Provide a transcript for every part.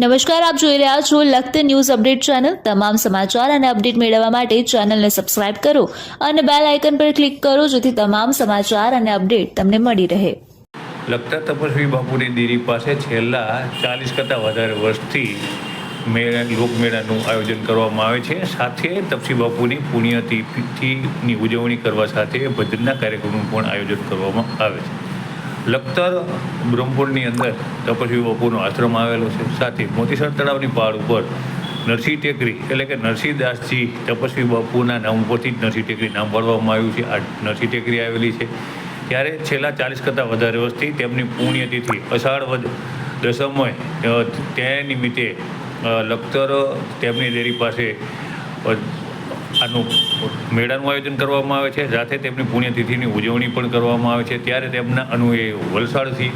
નમસ્કાર, આપ જોઈ રહ્યા છો લખત ન્યૂઝ અપડેટ ચેનલ. તમામ સમાચાર અને અપડેટ મેળવવા માટે ચેનલને સબસ્ક્રાઇબ કરો અને બેલ આઇકન પર ક્લિક કરો જેથી તમામ સમાચાર અને અપડેટ તમને મળી રહે. લખતા તપસ્વી બાપુની દેરી પાસે છેલ્લા ચાલીસ કરતાં વધારે વર્ષથી મેળા, લોકમેળાનું આયોજન કરવામાં આવે છે. સાથે તપસી બાપુની પુણ્યતિથિની ઉજવણી કરવા સાથે ભજનના કાર્યક્રમનું પણ આયોજન કરવામાં આવે છે. લખતર બ્રહ્મપુરની અંદર તપસ્વી બાપુનો આશ્રમ આવેલો છે. સાથે મોતીસર તળાવની પહાડ ઉપર નરસિંહ ટેકરી એટલે કે નરસિંહદાસજી તપસ્વી બાપુના નામ ઉપરથી જ નરસિંહ ટેકરી નામ પાડવામાં આવ્યું છે. આ નરસિંહ ટેકરી આવેલી છે. ત્યારે છેલ્લા ચાલીસ કરતાં વધારે વર્ષથી તેમની પુણ્યતિથિ અષાઢ વધ દસમય તે નિમિત્તે લખતર તેમની દેરી પાસે આનું મેળાનું આયોજન કરવામાં આવે છે. સાથે તેમની પુણ્યતિથિની ઉજવણી પણ કરવામાં આવે છે. ત્યારે તેમના અનુએ વલસાડથી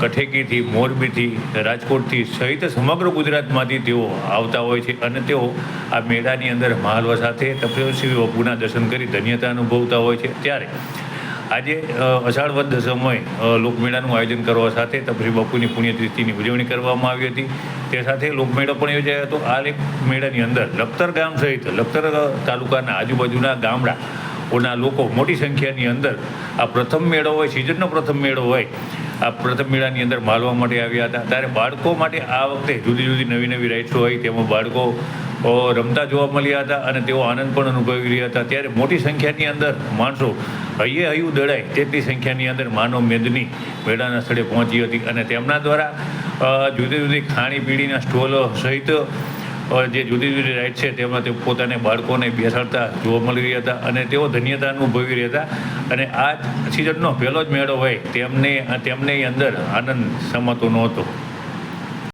કઠેકીથી, મોરબીથી, રાજકોટથી સહિત સમગ્ર ગુજરાતમાંથી તેઓ આવતા હોય છે અને તેઓ આ મેળાની અંદર મહાલવા સાથે તપસ્વી બાપુના દર્શન કરી ધન્યતા અનુભવતા હોય છે. ત્યારે આજે અષાઢ વધ સમય લોકમેળાનું આયોજન કરવા સાથે તપસ્વી બાપુની પુણ્યતિથિની ઉજવણી કરવામાં આવી હતી. તે સાથે લોકમેળો પણ યોજાયો હતો. આ લેક મેળાની અંદર લખતર ગામ સહિત, લખતર તાલુકાના આજુબાજુના ગામડાઓના લોકો મોટી સંખ્યાની અંદર આ પ્રથમ મેળો હોય સિઝનનો પ્રથમ મેળો હોય, આ પ્રથમ મેળાની અંદર માલવા માટે આવ્યા હતા. ત્યારે બાળકો માટે આ વખતે જુદી જુદી નવી નવી રાઇડ્સો હોય, તેમાં બાળકો રમતા જોવા મળ્યા હતા અને તેઓ આનંદ પણ અનુભવી રહ્યા હતા. ત્યારે મોટી સંખ્યાની અંદર માણસો હૈયે હૈયું દળાય તેટલી સંખ્યાની અંદર માનવ મેદની મેળાના સ્થળે પહોંચી હતી અને તેમના દ્વારા જુદી જુદી ખાણીપીણીના સ્ટોલો સહિત જે જુદી જુદી રાઇડ છે તેમાં તે પોતાને બાળકોને બેસાડતા જોવા મળી રહ્યા હતા અને તેઓ ધન્યતા અનુભવી રહ્યા હતા. અને આ સિઝનનો પહેલો જ મેળો હોય, તેમને, તેમની અંદર આનંદ સમાતો નહોતો.